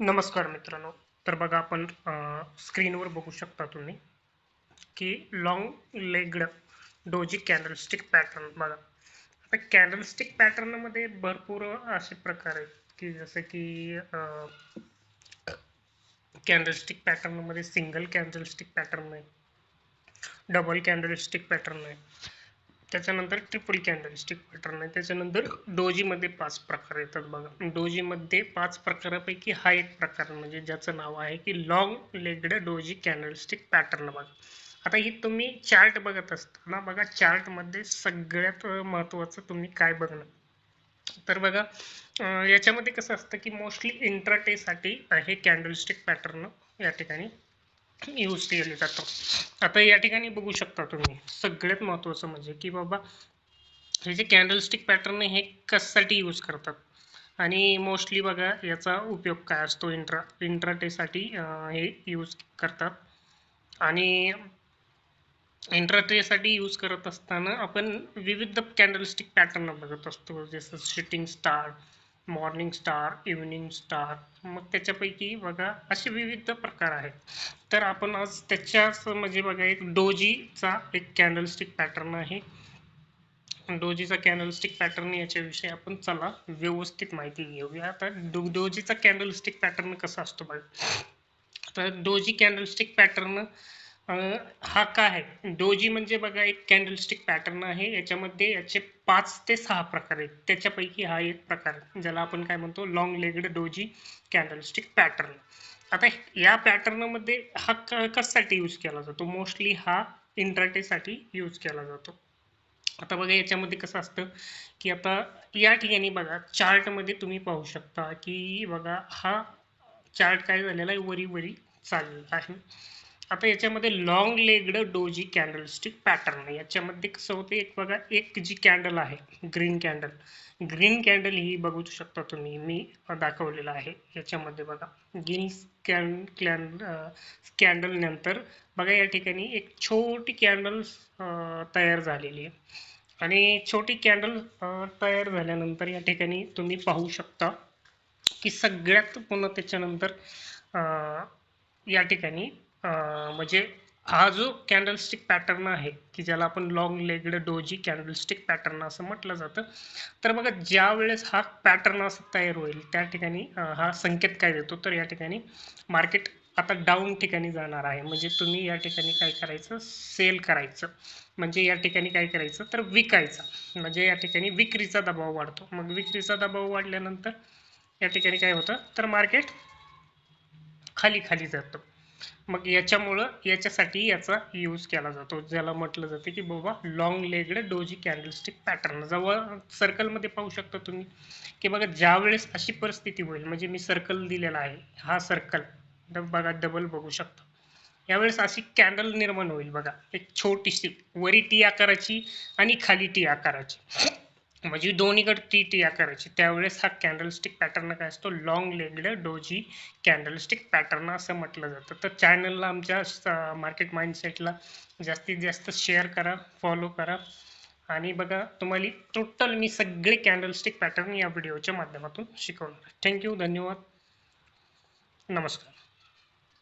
नमस्कार मित्रांनो. तर बघा आपण स्क्रीनवर बघू शकता तुम्ही की long legged doji candlestick pattern बघा. आता कॅन्डलस्टिक पॅटर्नमध्ये भरपूर असे प्रकार आहेत की जसं की कॅन्डलस्टिक पॅटर्नमध्ये सिंगल कॅन्डलस्टिक पॅटर्न आहे डबल कॅन्डलस्टिक पॅटर्न आहे त्याच्यानंतर ट्रिपल कॅन्डलस्टिक पॅटर्न आहे त्याच्यानंतर डोजीमध्ये पाच प्रकार येतात बघा. डोजीमध्ये पाच प्रकारापैकी हा एक प्रकार म्हणजे ज्याचं नाव आहे की long legged doji candlestick pattern बघा. आता ही तुम्ही चार्ट बघत असताना बघा चार्टमध्ये सगळ्यात महत्त्वाचं तुम्ही काय बघणं तर बघा याच्यामध्ये कसं असतं की मोस्टली इंट्राटेसाठी हे कॅन्डलस्टिक पॅटर्न या ठिकाणी यूज केले जातो आता या ठिकाणी बघू शकता तुम्ही सगळ्यात महत्त्वाचं म्हणजे की बाबा हे जे कॅन्डलस्टिक पॅटर्न हे कशासाठी यूज करतात? आणि मोस्टली बघा याचा उपयोग काय असतो? इंट्रा इंट्राटेसाठी हे यूज करतात. आणि इंट्राटेसाठी यूज करत असताना आपण विविध कॅन्डलस्टिक पॅटर्न बघत असतो. जसं shooting star morning star evening star मग त्याच्यापैकी बघा असे विविध प्रकार आहेत. तर आपण आज त्याच्याच म्हणजे बघा एक डोजीचा एक कॅन्डलस्टिक पॅटर्न आहे. डोजीचा कॅन्डलस्टिक पॅटर्न याच्याविषयी आपण चला व्यवस्थित माहिती घेऊया. आता डो डोजीचा कॅन्डलस्टिक पॅटर्न कसा असतो बघा. तर डोजी कॅन्डलस्टिक पॅटर्न हा काय आहे? डोजी म्हणजे बघा एक कॅन्डलस्टिक पॅटर्न आहे. याच्यामध्ये याचे पाच ते सहा प्रकार आहेत. त्याच्यापैकी हा एक प्रकार ज्याला आपण काय म्हणतो? Long legged doji candlestick pattern आता या पॅटर्नमध्ये हा कशासाठी यूज केला जातो? मोस्टली हा इंट्राटेसाठी यूज केला जातो. आता बघा याच्यामध्ये कसं असतं की आता या ठिकाणी बघा चार्टमध्ये तुम्ही पाहू शकता की बघा हा चार्ट काय झालेला आहे? वरी वरी चाललेला आहे. आता याच्यामध्ये long legged doji candlestick pattern याच्यामध्ये कसं होतं एक बघा एक जी कॅन्डल आहे ग्रीन कॅन्डल ग्रीन कॅन्डल ही बघू शकता तुम्ही मी दाखवलेलं आहे. याच्यामध्ये बघा ग्रीन कॅन कॅन्डल नंतर बघा या ठिकाणी एक छोटी कॅन्डल तयार झालेली आहे. आणि छोटी कॅन्डल तयार झाल्यानंतर या ठिकाणी तुम्ही पाहू शकता की सगळ्यात पुन्हा त्याच्यानंतर या ठिकाणी म्हणजे हा जो कॅन्डलस्टिक पॅटर्न आहे की ज्याला आपण long legged doji candlestick pattern असं म्हटलं जातं. तर बघा ज्या वेळेस हा पॅटर्न असं तयार होईल त्या ठिकाणी हा संकेत काय देतो? तर या ठिकाणी मार्केट आता डाऊन ठिकाणी जाणार आहे. म्हणजे तुम्ही या ठिकाणी काय करायचं? सेल करायचं. म्हणजे या ठिकाणी काय करायचं? तर विकायचं. म्हणजे या ठिकाणी विक्रीचा दबाव वाढतो. मग विक्रीचा दबाव वाढल्यानंतर या ठिकाणी काय होतं? तर मार्केट खाली खाली जातं. मग याच्यामुळं याच्यासाठी याचा यूज केला जातो. ज्याला म्हटलं जातं की बाबा long legged doji candlestick pattern जवळ सर्कलमध्ये पाहू शकता तुम्ही की बघा ज्या वेळेस अशी परिस्थिती होईल म्हणजे मी सर्कल दिलेला आहे हा सर्कल बघा डबल बघू शकता. यावेळेस अशी कॅन्डल निर्माण होईल बघा. एक छोटीशी वरी टी आकाराची आणि खाली टी आकाराची. म्हणजे दोन्हीकडे टी टी आकाराची त्यावेळेस हा कॅन्डलस्टिक पॅटर्न काय असतो? Long legged doji candlestick pattern असं म्हटलं जातं. तर चॅनलला आमच्या मार्केट माइंडसेटला जास्तीत जास्त शेअर करा फॉलो करा. आणि बघा तुम्हाला टोटल मी सगळे कॅन्डलस्टिक पॅटर्न या व्हिडिओच्या माध्यमातून शिकवणार थँक्यू धन्यवाद. नमस्कार.